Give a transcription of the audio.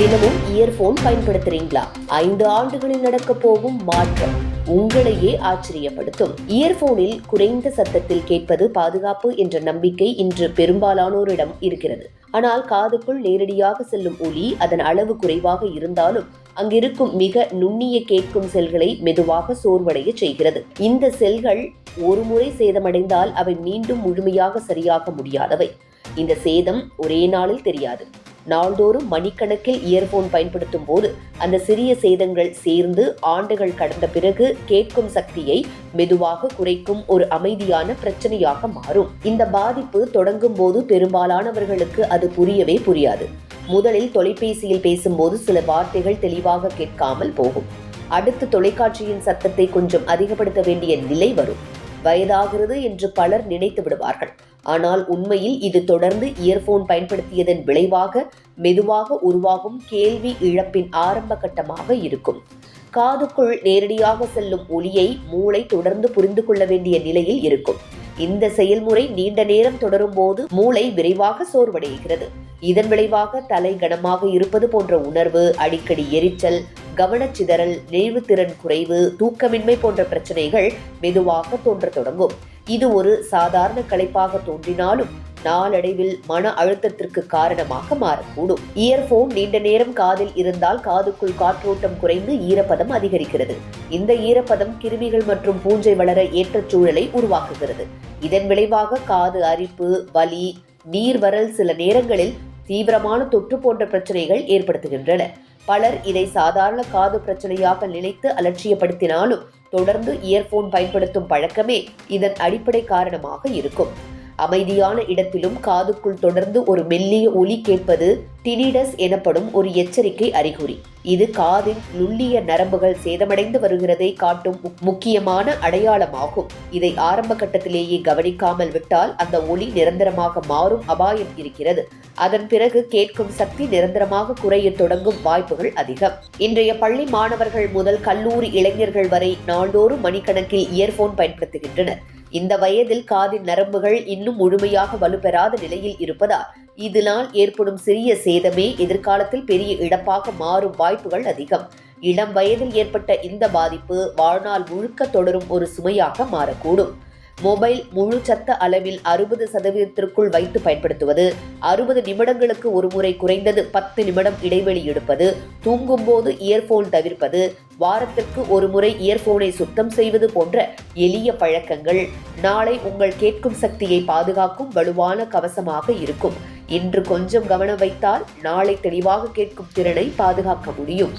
தினமும் இயர்போன் பயன்படுத்துறீங்களா? ஐந்து ஆண்டுகளில் நடக்க போகும் மாற்றம் உங்களையே ஆச்சரியப்படுத்தும். இயர்போனில் குறைந்த சத்தத்தில் கேட்பது பாதுகாப்பு என்ற நம்பிக்கை இன்று பெரும்பாலானோரிடம் இருக்கிறது. ஆனால் காதுக்குள் நேரடியாக செல்லும் ஒலி அதன் அளவு குறைவாக இருந்தாலும் அங்கிருக்கும் மிக நுண்ணிய கேட்கும் செல்களை மெதுவாக சோர்வடைய செய்கிறது. இந்த செல்கள் ஒருமுறை சேதமடைந்தால் அவை மீண்டும் முழுமையாக சரியாக முடியாதவை. இந்த சேதம் ஒரே நாளில் தெரியாது. நாள்தோறும் மணிக்கணக்கில் இயர்போன் பயன்படுத்தும் போது அந்த சிறிய சேதங்கள் சேர்ந்து ஆண்டுகள் கடந்த பிறகு கேட்கும் சக்தியை மெதுவாக குறைக்கும் ஒரு அமைதியான பிரச்சனையாக மாறும். இந்த பாதிப்பு தொடங்கும் போது பெரும்பாலானவர்களுக்கு அது புரியவே புரியாது. முதலில் தொலைபேசியில் பேசும்போது சில வார்த்தைகள் தெளிவாக கேட்காமல் போகும். அடுத்து தொலைக்காட்சியின் சத்தத்தை கொஞ்சம் அதிகப்படுத்த வேண்டிய நிலை வரும். வயதாகிறது என்று பலர் நினைத்து விடுவார்கள். ஆனால் உண்மையில் இது தொடர்ந்து இயர்போன் பயன்படுத்தியதன் விளைவாக மெதுவாக உருவாகும் கேள்வி இழப்பின் ஆரம்ப கட்டமாக இருக்கும். காதுக்குள் நேரடியாக செல்லும் ஒலியை மூளை தொடர்ந்து புரிந்து கொள்ள வேண்டிய நிலையில் இருக்கும். இந்த செயல்முறை நீண்ட நேரம் தொடரும் போது மூளை விரைவாக சோர்வடைகிறது. இதன் விளைவாக தலை கனமாக இருப்பது போன்ற உணர்வு அடிக்கடி எரிச்சல் கவனச்சிதறல் நினைவுத்திறன் குறைவு தூக்கமின்மை போன்ற பிரச்சனைகள் மெதுவாக தோன்ற தொடங்கும். இது ஒரு சாதாரண களைப்பாக தோன்றினாலும் நாளடைவில் மன அழுத்தத்திற்கு காரணமாக மாறக்கூடும். இயர்போன் நீண்ட நேரம் காதில் இருந்தால் காதுக்குள் காற்றோட்டம் குறைந்து ஈரப்பதம் அதிகரிக்கிறது. இந்த ஈரப்பதம் கிருமிகள் மற்றும் பூஞ்சை வளர ஏற்ற சூழலை உருவாக்குகிறது. இதன் விளைவாக காது அரிப்பு வலி நீர்வரல் சில நேரங்களில் தீவிரமான தொற்று போன்ற பிரச்சனைகள் ஏற்படுத்துகின்றன. பலர் இதை சாதாரண காது பிரச்சனையாக நினைத்து அலட்சியப்படுத்தினாலும் தொடர்ந்து இயர்போன் பயன்படுத்தும் பழக்கமே இதன் அடிப்படை காரணமாக இருக்கும். அமைதியான இடத்திலும் காதுக்குள் தொடர்ந்து ஒரு மெல்லிய ஒலி கேட்பது டினிடஸ் எனப்படும் ஒரு எச்சரிக்கை அறிகுறி. இது காதின் நுள்ளிய நரம்புகள் சேதமடைந்து வருகிறதை காட்டும் முக்கியமான அடையாளமாகும். இதை ஆரம்ப கட்டத்திலேயே கவனிக்காமல் விட்டால் அந்த ஒலி நிரந்தரமாக மாறும் அபாயம் இருக்கிறது. அதன் பிறகு கேட்கும் சக்தி நிரந்தரமாக குறையத் தொடங்கும் வாய்ப்புகள் அதிகம். இன்றைய பள்ளி மாணவர்கள் முதல் கல்லூரி இளைஞர்கள் வரை நாள்தோறும் மணிக்கணக்கில் இயர்போன் பயன்படுத்துகின்றனர். இந்த வயதில் காதின் நரம்புகள் இன்னும் முழுமையாக வலுப்பெறாத நிலையில் இருப்பதால் இதனால் ஏற்படும் சிறிய சேதமே எதிர்காலத்தில் பெரிய இழப்பாக மாறும் வாய்ப்புகள் அதிகம். இளம் வயதில் ஏற்பட்ட இந்த பாதிப்பு வாழ்நாள் முழுக்க தொடரும் ஒரு சுமையாக மாறக்கூடும். மொபைல் முழு சத்த அளவில் அறுபது சதவீதத்திற்குள் வைத்து பயன்படுத்துவது அறுபது நிமிடங்களுக்கு ஒரு முறை குறைந்தது பத்து நிமிடம் இடைவெளி எடுப்பது தூங்கும்போது இயர்போன் தவிர்ப்பது வாரத்திற்கு ஒரு முறை இயர்போனை சுத்தம் செய்வது போன்ற எளிய பழக்கங்கள். நாளை உங்கள் கேட்கும் சக்தியை பாதுகாக்கும் வலுவான கவசமாக இருக்கும். இன்று கொஞ்சம் கவனம் வைத்தால் நாளை தெளிவாக கேட்கும் திறனை பாதுகாக்க முடியும்.